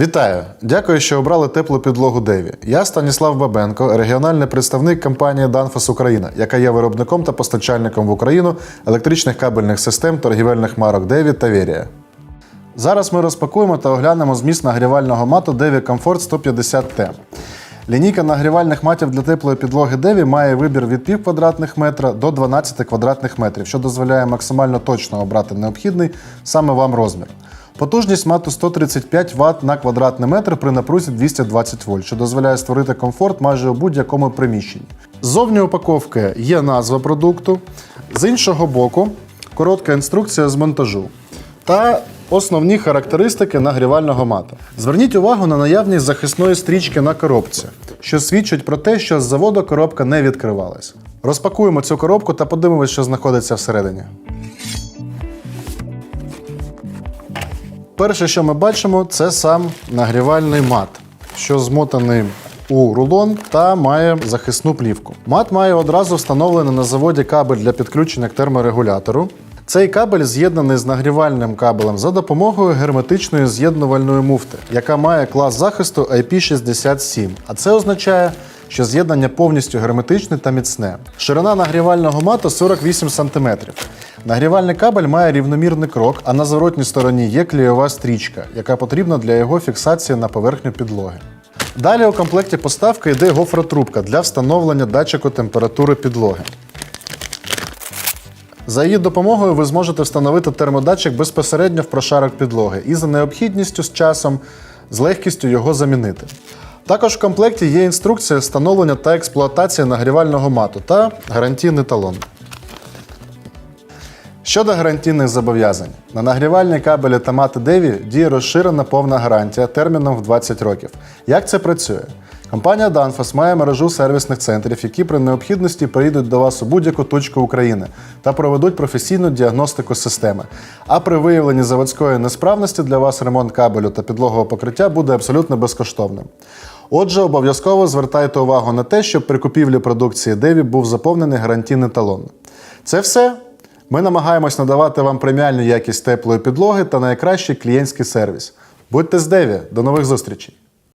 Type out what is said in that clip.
Вітаю! Дякую, що обрали теплу підлогу Деві. Я Станіслав Бабенко, регіональний представник компанії Danfoss Україна, яка є виробником та постачальником в Україну електричних кабельних систем торгівельних марок Деві та Верія. Зараз ми розпакуємо та оглянемо зміст нагрівального мату Деві Comfort 150T. Лінійка нагрівальних матів для теплої підлоги Деві має вибір від пів квадратних метра до 12 квадратних метрів, що дозволяє максимально точно обрати необхідний саме вам розмір. Потужність мату 135 Вт на квадратний метр при напрузі 220 вольт, що дозволяє створити комфорт майже у будь-якому приміщенні. Ззовні упаковки є назва продукту, з іншого боку коротка інструкція з монтажу та основні характеристики нагрівального мата. Зверніть увагу на наявність захисної стрічки на коробці, що свідчить про те, що з заводу коробка не відкривалась. Розпакуємо цю коробку та подивимося, що знаходиться всередині. Перше, що ми бачимо, це сам нагрівальний мат, що змотаний у рулон та має захисну плівку. Мат має одразу встановлений на заводі кабель для підключення к терморегулятору. Цей кабель з'єднаний з нагрівальним кабелем за допомогою герметичної з'єднувальної муфти, яка має клас захисту IP67. А це означає, що з'єднання повністю герметичне та міцне. Ширина нагрівального мату 48 см. Нагрівальний кабель має рівномірний крок, а на зворотній стороні є клейова стрічка, яка потрібна для його фіксації на поверхню підлоги. Далі у комплекті поставки йде гофротрубка для встановлення датчику температури підлоги. За її допомогою ви зможете встановити термодатчик безпосередньо в прошарок підлоги і за необхідністю з часом з легкістю його замінити. Також в комплекті є інструкція встановлення та експлуатації нагрівального мату та гарантійний талон. Щодо гарантійних зобов'язань, на нагрівальні кабелі та мати Деві діє розширена повна гарантія терміном в 20 років. Як це працює? Компанія Danfoss має мережу сервісних центрів, які при необхідності приїдуть до вас у будь-яку точку України та проведуть професійну діагностику системи. А при виявленні заводської несправності для вас ремонт кабелю та підлогового покриття буде абсолютно безкоштовним. Отже, обов'язково звертайте увагу на те, щоб при купівлі продукції Деві був заповнений гарантійний талон. Це все. Ми намагаємось надавати вам преміальну якість теплої підлоги та найкращий клієнтський сервіс. Будьте з Деві, до нових зустрічей!